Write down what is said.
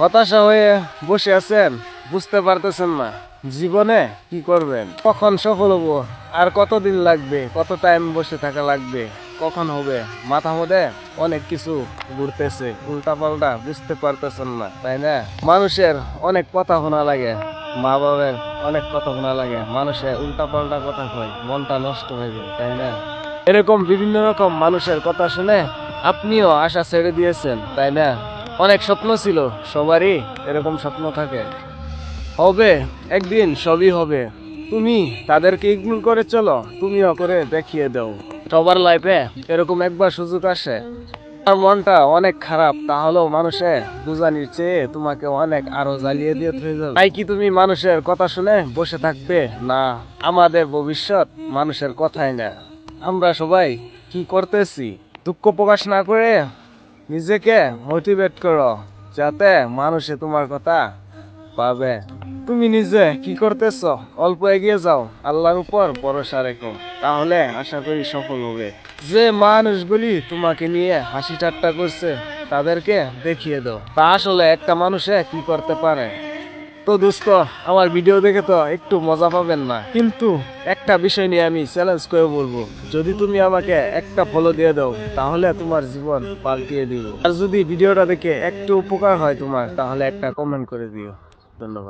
হতাশা হয়ে বসে আছেন, বুঝতে পারতেছেন না। জীবনে কি করবেন? কখন সফল হব? আর কতদিন লাগবে? কত টাইম বসে থাকা লাগবে? কখন হবে? মাথা মধ্যে অনেক কিছু ঘুরতেছে। উল্টা পাল্টা বুঝতে পারতেছেন না, তাই না? মানুষের অনেক কথা শোনা লাগে। মা বাবার অনেক কথা শোনা লাগে। মানুষের উল্টা পাল্টা কথা কয়, মনটা নষ্ট হয়ে যায়, তাই না? এরকম বিভিন্ন রকম মানুষের কথা শুনে আপনিও আশা ছেড়ে দিয়েছেন, তাই না? অনেক স্বপ্ন ছিল, সবারই এরকম স্বপ্ন থাকে। হবে, একদিন সবই হবে। তুমি তাদেরকে ইগনোর করে চলো, তুমিও করে দেখিয়ে দাও। সবার লাইফে এরকম একবার সুযোগ আসে। আমার মনটা অনেক খারাপ, তাহলেও মানুষে বুঝানির চেয়ে তোমাকে অনেক আরও জ্বালিয়ে দিয়ে থয়ে যাবে। তাই কি তুমি মানুষের কথা শুনে বসে থাকবে? না, আমাদের ভবিষ্যৎ মানুষের কথাই না। আমরা সবাই কি করতেছি? দুঃখ প্রকাশ না করে নিজেকে মোটিভেট করো, যাতে মানুষে তোমার কথা পাবে তুমি নিজে কি করতেছ? অল্প এগিয়ে যাও, আল্লাহর উপর ভরসা রেখো। তাহলে আশা করি সফল হবে। যে মানুষগুলি তোমাকে নিয়ে হাসি ঠাট্টা করছে, তাদেরকে দেখিয়ে দাও। তা আসলে একটা মানুষে কি করতে পারে? তো দোস্ত আমার ভিডিও দেখে তো একটু মজা পাবেন না। কিন্তু একটা বিষয় নিয়ে আমি চ্যালেঞ্জ করে বলব। যদি তুমি আমাকে একটা ফলো দিয়ে দাও তাহলে তোমার জীবন পাল্টিয়ে দিব। আর যদি ভিডিওটা দেখে একটু উপকার হয় তোমার তাহলে একটা কমেন্ট করে দিও। ধন্যবাদ।